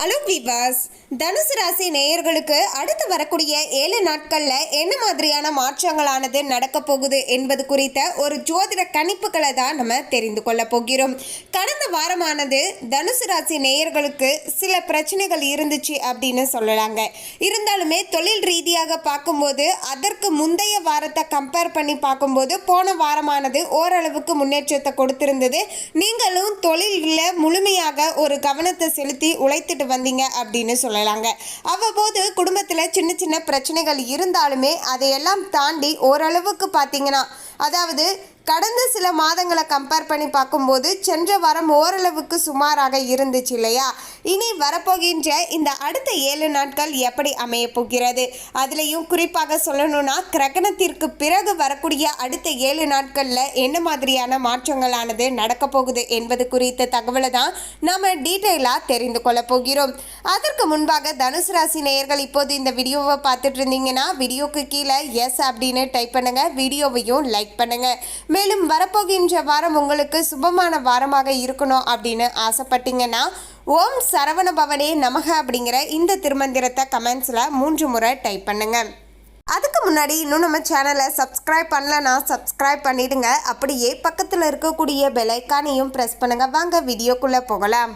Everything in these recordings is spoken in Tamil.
ஹலோ விவாஸ் தனுசு ராசி நேயர்களுக்கு அடுத்து வரக்கூடிய ஏழு நாட்கள்ல என்ன மாதிரியான மாற்றங்களானது நடக்க போகுது என்பது குறித்த ஒரு ஜோதிட கணிப்புகளை தான் நம்ம தெரிந்து கொள்ள போகிறோம். கடந்த வாரமானது தனுசு ராசி நேயர்களுக்கு சில பிரச்சனைகள் இருந்துச்சு அப்படின்னு சொல்லலாங்க. இருந்தாலுமே தொழில் ரீதியாக பார்க்கும்போது அதற்கு முந்தைய வாரத்தை கம்பேர் பண்ணி பார்க்கும்போது போன வாரமானது ஓரளவுக்கு முன்னேற்றத்தை கொடுத்திருந்தது. நீங்களும் தொழிலில் முழுமையாக ஒரு கவனத்தை செலுத்தி உழைத்துட்டு வந்தீங்க அப்படின்னு சொல்லலாங்க. அவ்வப்போது குடும்பத்தில் சின்ன சின்ன பிரச்சனைகள் இருந்தாலுமே அதையெல்லாம் தாண்டி ஓரளவுக்கு பார்த்தீங்கன்னா அதாவது கடந்த சில மாதங்களை கம்பேர் பண்ணி பார்க்கும்போது சென்ற வாரம் ஓரளவுக்கு சுமாராக இருந்துச்சு இல்லையா? இனி வரப்போகின்ற இந்த அடுத்த ஏழு நாட்கள் எப்படி அமைய போகிறது? அதுலேயும் குறிப்பாக சொல்லணும்னா கிரகணத்திற்கு பிறகு வரக்கூடிய அடுத்த ஏழு நாட்களில் என்ன மாதிரியான மாற்றங்களானது நடக்க போகுது என்பது குறித்த தகவலை தான் நாம் டீட்டெயிலாக தெரிந்து கொள்ள போகிறோம். அதற்கு முன்பாக தனுசு ராசி நேயர்கள் இப்போது இந்த வீடியோவை பார்த்துட்டு இருந்தீங்கன்னா வீடியோக்கு கீழே எஸ் அப்படின்னு டைப் பண்ணுங்கள் வீடியோவையும் லைக் பண்ணுங்கள் மேலும் வரப்போகின்ற வாரம் உங்களுக்கு சுபமான வாரமாக இருக்கணும் அப்படின்னு ஆசைப்பட்டீங்கன்னா ஓம் சரவண பவனே நமக அப்படிங்கிற இந்த திருமந்திரத்தை கமெண்ட்ஸில் மூன்று முறை டைப் பண்ணுங்க. அதுக்கு முன்னாடி இன்னும் நம்ம சேனலை சப்ஸ்கிரைப் பண்ணலன்னா சப்ஸ்கிரைப் பண்ணிடுங்க. அப்படியே பக்கத்தில் இருக்கக்கூடிய பெலைக்கானையும் ப்ரெஸ் பண்ணுங்கள் வாங்க வீடியோக்குள்ளே போகலாம்.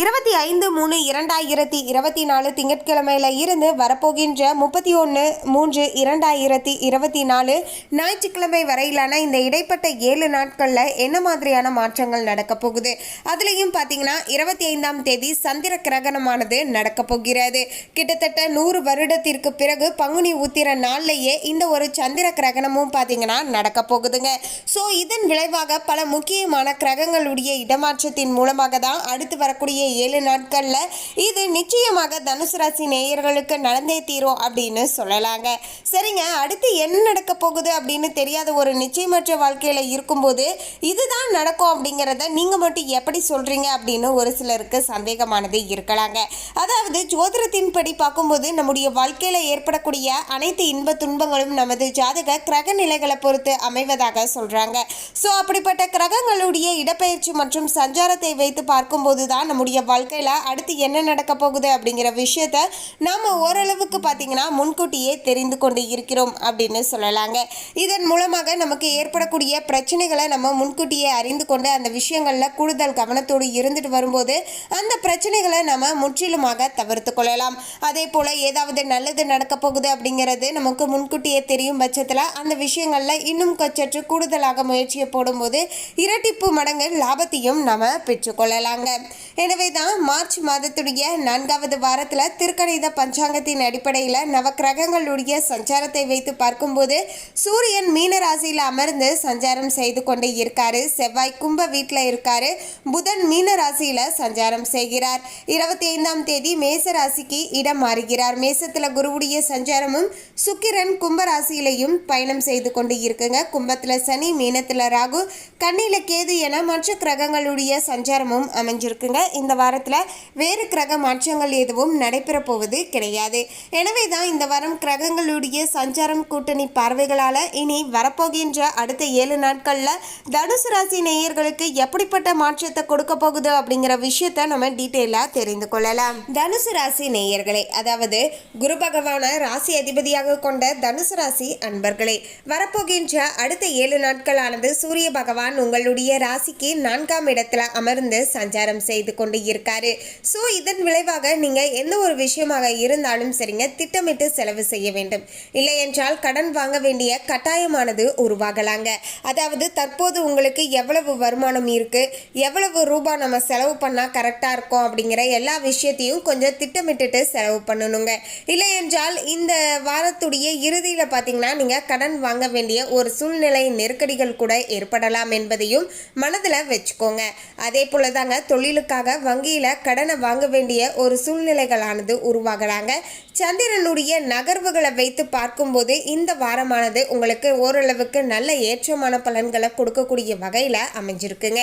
இருபத்தி ஐந்து மூணு இரண்டாயிரத்தி இருபத்தி நாலு திங்கட்கிழமையில இருந்து வரப்போகின்ற முப்பத்தி ஒன்று மூன்று இரண்டாயிரத்தி இருபத்தி நாலு ஞாயிற்றுக்கிழமை வரையிலான இந்த இடைப்பட்ட ஏழு நாட்களில் என்ன மாதிரியான மாற்றங்கள் நடக்க போகுது? அதுலேயும் பார்த்தீங்கன்னா இருபத்தி ஐந்தாம் தேதி சந்திர கிரகணமானது நடக்க போகிறது. கிட்டத்தட்ட நூறு வருடத்திற்கு பிறகு பங்குனி உத்திர நாள்லேயே இந்த ஒரு சந்திர கிரகணமும் பார்த்தீங்கன்னா நடக்க போகுதுங்க. ஸோ இதன் விளைவாக பல முக்கியமான கிரகங்களுடைய இடமாற்றத்தின் மூலமாக தான் அடுத்து வரக்கூடிய ஏழு நாட்களில் இது நிச்சயமாக தனுசு ராசி நேயர்களுக்கு நடந்தே தீரும் அப்படின்னு சொல்லலாங்க. சரிங்க அடுத்து என்ன நடக்க போகுது அப்படின்னு தெரியாத ஒரு நிச்சயமற்ற வாழ்க்கையில் இருக்கும்போது இதுதான் நடக்கும் அப்படிங்கிறத நீங்கள் மட்டும் எப்படி சொல்கிறீங்க அப்படின்னு ஒரு சிலருக்கு சந்தேகமானது இருக்கலாங்க. அதாவது ஜோதிடத்தின்படி பார்க்கும்போது நம்முடைய வாழ்க்கையில் ஏற்படக்கூடிய அனைத்து இன்ப துன்பங்களும் நமது ஜாதக கிரக நிலைகளை பொறுத்து அமைவதாக சொல்கிறாங்க ஸோ அப்படிப்பட்ட கிரகங்களுடைய இடப்பெயர்ச்சி மற்றும் சஞ்சாரத்தை வைத்து பார்க்கும்போது தான் நம்முடைய வாழ்க்கையில் அடுத்து என்ன நடக்க போகுது அப்படிங்கிற விஷயத்த நாம் ஓரளவுக்கு பார்த்தீங்கன்னா முன்கூட்டியே தெரிந்து கொண்டு இருக்கிறோம் அப்படின்னு சொல்லலாங்க. இதன் மூலமாக நமக்கு ஏற்படக்கூடிய பிரச்சனைகளை நம்ம முன்கூட்டியே அறிந்து கொண்டு அந்த விஷயங்களில் கூடுதல் கவனத்தோடு இருந்துட்டு வரும்போது அந்த பிரச்சனைகளை நம்ம முற்றிலுமாக தவிர்த்து கொள்ளலாம். அதே போல் ஏதாவது நல்லது நடக்க போகுது அப்படிங்கிறது நமக்கு முன்கூட்டியே தெரியும் பட்சத்தில் அந்த விஷயங்களில் இன்னும் சற்று கூடுதலாக முயற்சியை போடும்போது இரட்டிப்பு மடங்கு லாபத்தையும் நம்ம பெற்றுக்கொள்ளலாங்க எனவே தான் மார்ச் மாதத்துடைய நான்காவது வாரத்தில் திருக்கணித பஞ்சாங்கத்தின் அடிப்படையில் நவக்கிரகங்களுடைய சஞ்சாரத்தை வைத்து பார்க்கும்போது சூரியன் மீன ராசியில் அமர்ந்து சஞ்சாரம் செய்து கொண்டு இருக்காரு. செவ்வாய் கும்ப வீட்டில் இருக்காரு. புதன் மீன ராசியில் சஞ்சாரம் செய்கிறார். இருபத்தி ஐந்தாம் தேதி மேச ராசிக்கு இடம் மாறுகிறார். மேசத்தில் குருவுடைய சஞ்சாரமும் சுக்கிரன் கும்ப ராசியிலையும் பயணம் செய்து கொண்டு இருக்குங்க. கும்பத்தில் சனி மீனத்தில் ராகு கண்ணில கேது என மற்ற கிரகங்களுடைய சஞ்சாரமும் அமைஞ்சிருக்குங்க. இந்த வாரத்தில் வேறு கிரக மாற்றங்கள் எதுவும் நடைபெறப்போவது கிடையாது. எனவே தான் இந்த வாரம் கிரகங்களுடைய சஞ்சாரம் கூட்டணி பார்வைகளால் இனி வரப்போகின்ற அடுத்த ஏழு நாட்களில் தனுசு ராசி நேயர்களுக்கு எப்படிப்பட்ட மாற்றத்தை கொடுக்க போகுது அப்படிங்கிற விஷயத்த நம்ம டீட்டெயிலாக தெரிந்து கொள்ளலாம். தனுசு ராசி நேயர்களே அதாவது குரு பகவான ராசி அதிபதியாக கொண்ட தனுசு ராசி அன்பர்களே வரப்போகின்ற அடுத்த ஏழு நாட்களானது சூரிய பகவான் உங்களுடைய ராசிக்கு நான்காம் இடத்துல அமர்ந்து சஞ்சாரம் செய்து கொண்டு இருக்காரு. ஸோ இதன் விளைவாக நீங்கள் எந்த ஒரு விஷயமாக இருந்தாலும் சரிங்க திட்டமிட்டு செலவு செய்ய வேண்டும். இல்லை என்றால் கடன் வாங்க வேண்டிய கட்டாயமானது உருவாகலாங்க. அதாவது தற்போது உங்களுக்கு எவ்வளவு வருமானம் இருக்கு எவ்வளவு ரூபாய் நம்ம செலவு பண்ணால் கரெக்டாக இருக்கும் அப்படிங்கிற எல்லா விஷயத்தையும் கொஞ்சம் திட்டமிட்டுட்டு செலவு பண்ணணுங்க. இல்லை என்றால் இந்த வாரத்துடைய இறுதியில் பார்த்தீங்கன்னா நீங்கள் கடன் வாங்க வேண்டிய ஒரு சூழ்நிலை நெருக்கடிகள் கூட ஏற்படலாம் என்பதையும் மனதில் வச்சுக்கோங்க. அதே போல தாங்க தொழிலுக்காக வங்கியில் கடனை வாங்க வேண்டிய ஒரு சூழ்நிலைகளானது உருவாகிறாங்க. சந்திரனுடைய நகர்வுகளை வைத்து பார்க்கும்போது இந்த வாரமானது உங்களுக்கு ஓரளவுக்கு நல்ல ஏற்றமான பலன்களை கொடுக்கக்கூடிய வகையில் அமைஞ்சிருக்குங்க.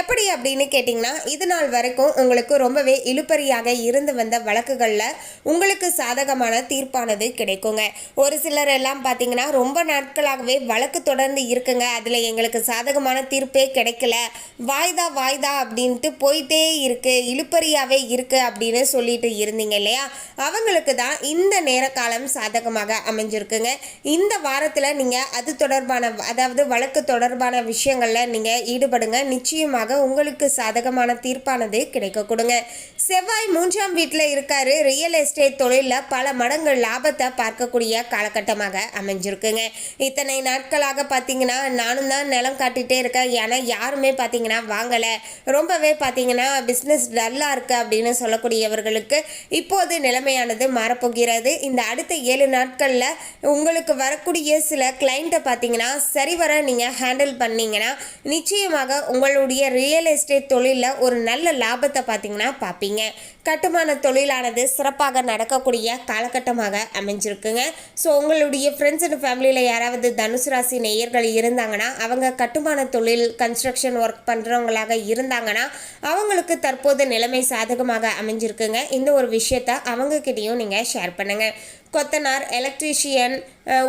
எப்படி அப்படின்னு கேட்டிங்கன்னா இது நாள் வரைக்கும் உங்களுக்கு ரொம்பவே இழுப்பறியாக இருந்து வந்த வழக்குகளில் உங்களுக்கு சாதகமான தீர்ப்பானது கிடைக்குங்க. ஒரு சிலர் எல்லாம் பார்த்தீங்கன்னா ரொம்ப நாட்களாகவே வழக்கு தொடர்ந்து இருக்குங்க. அதில் எங்களுக்கு சாதகமான தீர்ப்பே கிடைக்கல. வாய்தா வாய்தா அப்படின்ட்டு போயிட்டே இருக்கு. இருக்கு இழுப்பறியாவே இருக்கு அப்படின்னு சொல்லிட்டு இருந்தீங்க இல்லையா? அவங்களுக்கு தான் இந்த நேர காலம் சாதகமாக அமைஞ்சிருக்குங்க. இந்த வாரத்தில் நீங்கள் அது தொடர்பான அதாவது வழக்கு தொடர்பான விஷயங்களில் நீங்கள் ஈடுபடுங்க. நிச்சயமாக உங்களுக்கு சாதகமான தீர்ப்பானது கிடைக்க கொடுங்க. செவ்வாய் மூன்றாம் வீட்டில் இருக்காரு. ரியல் எஸ்டேட் தொழிலில் பல மடங்கு லாபத்தை பார்க்கக்கூடிய காலகட்டமாக அமைஞ்சிருக்குங்க. இத்தனை நாட்களாக பார்த்தீங்கன்னா நானும் தான் நிலம் காட்டிகிட்டே இருக்கேன். ஏன்னா யாருமே பார்த்தீங்கன்னா வாங்கலை. ரொம்பவே பார்த்தீங்கன்னா பிஸ்னஸ் டல்லாக இருக்குது அப்படின்னு சொல்லக்கூடியவர்களுக்கு இப்போது நிலைமையானது மாறப்போகிறது. இந்த அடுத்த ஏழு நாட்களில் உங்களுக்கு வரக்கூடிய சில கிளைண்ட்டை பார்த்தீங்கன்னா சரிவர நீங்கள் ஹேண்டில் பண்ணீங்கன்னா நிச்சயமாக உங்களுடைய ரியல் எஸ்டேட் தொழிலில் ஒரு நல்ல லாபத்தை பார்த்தீங்கன்னா பார்ப்பீங்க. கட்டுமான தொழிலானது சிறப்பாக நடக்கக்கூடிய காலகட்டமாக அமைஞ்சிருக்குங்க. ஸோ உங்களுடைய ஃப்ரெண்ட்ஸ் அண்ட் ஃபேமிலியில் யாராவது தனுசு ராசி நேயர்கள் இருந்தாங்கன்னா அவங்க கட்டுமான தொழில் கன்ஸ்ட்ரக்ஷன் ஒர்க் பண்ணுறவங்களாக இருந்தாங்கன்னா அவங்களுக்கு தற்போது தற்போது நிலைமை சாதகமாக அமைஞ்சிருக்குங்க. இந்த ஒரு விஷயத்த அவங்கக்கிட்டேயும் நீங்கள் ஷேர் பண்ணுங்கள் கொத்தனார் எலக்ட்ரீஷியன்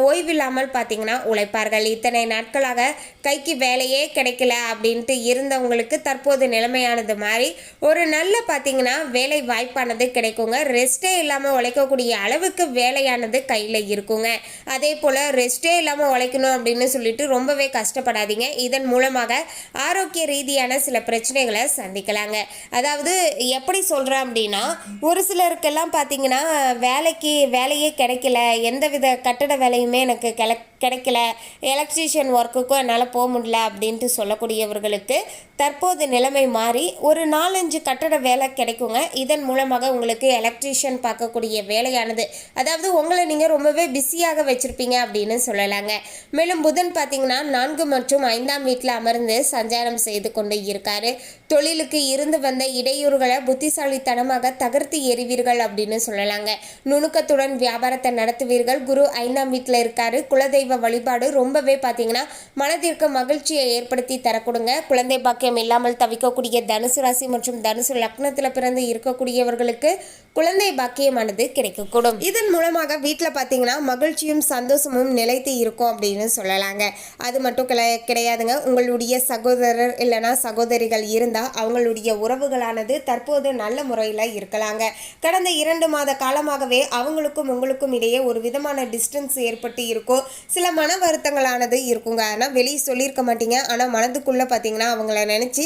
ஓய்வில்லாமல் பார்த்தீங்கன்னா உழைப்பார்கள். இத்தனை நாட்களாக கைக்கு வேலையே கிடைக்கல அப்படின்ட்டு இருந்தவங்களுக்கு தற்போது நிலைமையானது மாதிரி ஒரு நல்ல பார்த்தீங்கன்னா வேலை வாய்ப்பானது கிடைக்குங்க. ரெஸ்ட்டே இல்லாமல் உழைக்கக்கூடிய அளவுக்கு வேலையானது கையில் இருக்குங்க. அதே போல் ரெஸ்ட்டே இல்லாமல் உழைக்கணும் அப்படின்னு சொல்லிட்டு ரொம்பவே கஷ்டப்படாதீங்க. இதன் மூலமாக ஆரோக்கிய ரீதியான சில பிரச்சனைகளை சந்திக்கலாங்க. அதாவது எப்படி சொல்கிறேன் அப்படின்னா ஒரு சிலருக்கெல்லாம் பார்த்தீங்கன்னா வேலைக்கு வேலையே கிடைக்கல எந்தவித கட்டட வேலையுமே எனக்கு கிள கிடைக்கல. எலக்ட்ரீஷியன் ஒர்க்குக்கும் என்னால் போக முடியல அப்படின்ட்டு சொல்லக்கூடியவர்களுக்கு தற்போது நிலைமை மாறி ஒரு நாலஞ்சு கட்டட வேலை கிடைக்குங்க. இதன் மூலமாக உங்களுக்கு எலக்ட்ரீஷியன் பார்க்கக்கூடிய வேலையானது. அதாவது உங்களை நீங்கள் ரொம்பவே பிஸியாக வச்சுருப்பீங்க அப்படின்னு சொல்லலாங்க. மேலும் புதன் பார்த்தீங்கன்னா நான்கு மற்றும் ஐந்தாம் வீட்டில் அமர்ந்து சஞ்சாரம் செய்து கொண்டு இருக்காரு. தொழிலுக்கு இருந்து வந்த இடையூறுகளை புத்திசாலித்தனமாக தகர்த்து எறிவீர்கள் அப்படின்னு சொல்லலாங்க. நுணுக்கத்துடன் வியாபாரத்தை நடத்துவீர்கள். குரு ஐந்தாம் வீட்டில் இருக்காரு. குலதெய்வ வழிபாடு ரொம்பவே பார்த்தீங்கன்னா மனதிற்கு மகிழ்ச்சியை ஏற்படுத்தி தரக்கூடுங்க. குழந்தை பாக்கியம் இல்லாமல் தவிக்கக்கூடிய தனுசு ராசி மற்றும் தனுசு லக்னத்தில் பிறந்து இருக்கக்கூடியவர்களுக்கு குழந்தை பாக்கியமானது கிடைக்கக்கூடும். இதன் மூலமாக வீட்டில் பார்த்தீங்கன்னா மகிழ்ச்சியும் சந்தோஷமும் நிலைத்து இருக்கும் அப்படின்னு சொல்லலாங்க. அது மட்டும் கிடை- கிடையாதுங்க. உங்களுடைய சகோதரர் இல்லைனா சகோதரிகள் இருந்தால் அவங்களுடைய உறவுகளானது தற்போது நல்ல முறையில் இருக்கலாங்க. கடந்த இரண்டு மாத காலமாகவே அவங்களுக்கும் உங்களுக்கும் இடையே ஒரு விதமான டிஸ்டன்ஸ் ஏற்பட்டு இருக்கும். சில மன வருத்தங்களானது இருக்குங்க. ஆனால் வெளியே சொல்லியிருக்க மாட்டீங்க. ஆனால் மனதுக்குள்ளே பார்த்தீங்கன்னா அவங்கள நினச்சி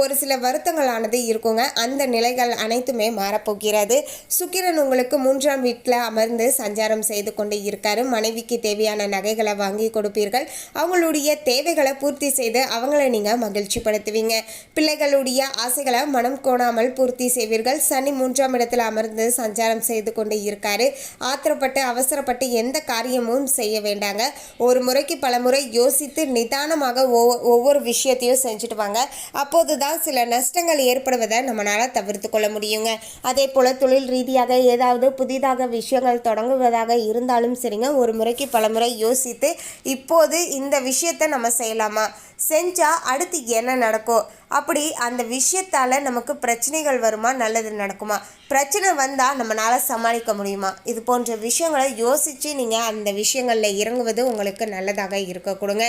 ஒரு சில வருத்தங்களானது இருக்குங்க. அந்த நிலைகள் அனைத்துமே மாறப்போகிறது. சுக்கிரன் உங்களுக்கு மூன்றாம் வீட்டில் அமர்ந்து சஞ்சாரம் செய்து கொண்டு இருக்காரு. மனைவிக்கு தேவையான நகைகளை வாங்கி கொடுப்பீர்கள். அவங்களுடைய தேவைகளை பூர்த்தி செய்து அவங்கள நீங்கள் மகிழ்ச்சிப்படுத்துவீங்க. பிள்ளைகளுடைய ஆசைகளை மனம் கோணாமல் பூர்த்தி செய்வீர்கள். சனி மூன்றாம் இடத்தில் அமர்ந்து சஞ்சாரம் செய்து கொண்டு இருக்காரு. ஆத்திரப்பட்டு அவசரப்பட்டு எந்த காரியமும் செய்ய வேண்டாம். வேண்டாங்க ஒரு முறைக்கு பல முறை யோசித்து நிதானமாக ஒவ்வொ- ஒவ்வொரு விஷயத்தையும் செஞ்சுட்டு வாங்க. அப்போது தான் சில நஷ்டங்கள் ஏற்படுவதை நம்மளால் தவிர்த்து கொள்ள முடியுங்க. அதே போல் தொழில் ரீதியாக ஏதாவது புதிதாக விஷயங்கள் தொடங்குவதாக இருந்தாலும் சரிங்க. ஒரு முறைக்கு பல முறை யோசித்து இப்போது இந்த விஷயத்தை நம்ம செய்யலாமா? செஞ்சால் அடுத்து என்ன நடக்கும்? அப்படி அந்த விஷயத்தால் நமக்கு பிரச்சனைகள் வருமா நல்லது நடக்குமா? பிரச்சனை வந்தால் நம்மளால் சமாளிக்க முடியுமா? இது போன்ற விஷயங்களை யோசித்து நீங்கள் அந்த விஷயங்களில் இறங்குவது உங்களுக்கு நல்லதாக இருக்க கொடுங்க.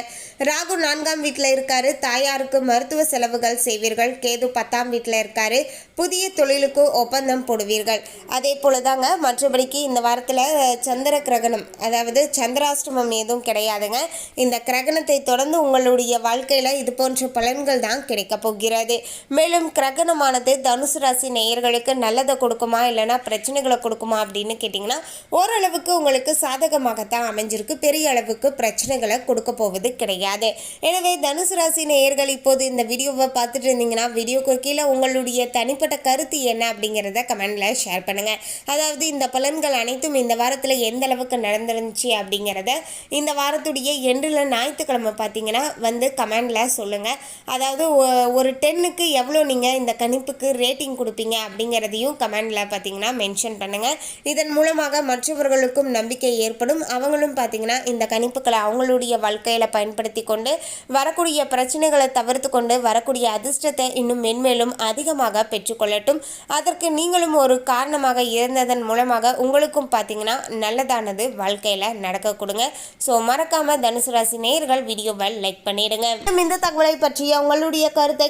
ராகு நான்காம் வீட்டில் இருக்காரு. தாயாருக்கு மருத்துவ செலவுகள் செய்வீர்கள். கேது பத்தாம் வீட்டில் இருக்காரு. புதிய தொழிலுக்கு ஒப்பந்தம் போடுவீர்கள். அதே போல தாங்க மற்றபடிக்கு இந்த வாரத்தில் சந்திர கிரகணம் அதாவது சந்திராஷ்டமம் எதுவும் கிடையாதுங்க. இந்த கிரகணத்தை தொடர்ந்து உங்களுடைய வாழ்க்கையில் இது போன்ற பலன்கள் தான் கிடைக்க போகிறது. மேலும் கிரகணமானது தனுசு ராசி நேயர்களுக்கு நல்லதை கொடுக்குமா இல்லைன்னா பிரச்சனைகளை கொடுக்குமா அப்படின்னு கேட்டிங்கன்னா ஓரளவுக்கு உங்களுக்கு சாதகமாகத்தான் அமைஞ்சிருக்கு. பெரிய அளவுக்கு பிரச்சனைகளை கொடுக்க போவது கிடையாது. எனவே தனுசு ராசி நேயர்கள் இப்போது இந்த வீடியோவை பார்த்துட்டு இருந்தீங்கன்னா வீடியோக்கு கீழே உங்களுடைய தனிப்பட்ட கருத்து என்ன அப்படிங்கிறத கமெண்டில் ஷேர் பண்ணுங்கள் அதாவது இந்த பலன்கள் அனைத்தும் இந்த வாரத்தில் எந்த அளவுக்கு நடந்துருந்துச்சு அப்படிங்கிறத இந்த வாரத்துடைய எண்டில் ஞாயிற்றுக்கிழமை பார்த்தீங்கன்னா வந்து கமெண்டில் சொல்லுங்கள் அதாவது ஒ- ஒரு டென்னுக்கு எவ்வளோ நீங்கள் இந்த கணிப்புக்கு ரேட்டிங் கொடுப்பீங்க அப்படிங்கிறதையும் கமெண்டில் பார்த்தீங்கன்னா மென்ஷன் பண்ணுங்கள் இதன் மூலமாக மற்றவர்களுக்கும் நம்பிக்கை ஏற்படும். அவங்களும் பார்த்தீங்கன்னா இந்த கணிப்புகளை அவங்களுடைய வாழ்க்கையில் பயன்படுத்தி கொண்டு வரக்கூடிய பிரச்சனைகளை தவிர்த்து கொண்டு வரக்கூடிய அதிர்ஷ்டத்தை இன்னும் மென்மேலும் அதிகமாக பெற்றுக்கொள்ளட்டும் அதற்கு நீங்களும் ஒரு காரணமாக இருந்ததன் மூலமாக உங்களுக்கும் பார்த்தீங்கன்னா நல்லதானது வாழ்க்கையில் நடக்க கொடுங்க. ஸோ மறக்காமல் தனுசு ராசி நேயர்கள் வீடியோவை லைக் பண்ணிடுங்க. இந்த தகவலை பற்றிய உங்களுடைய கருத்தை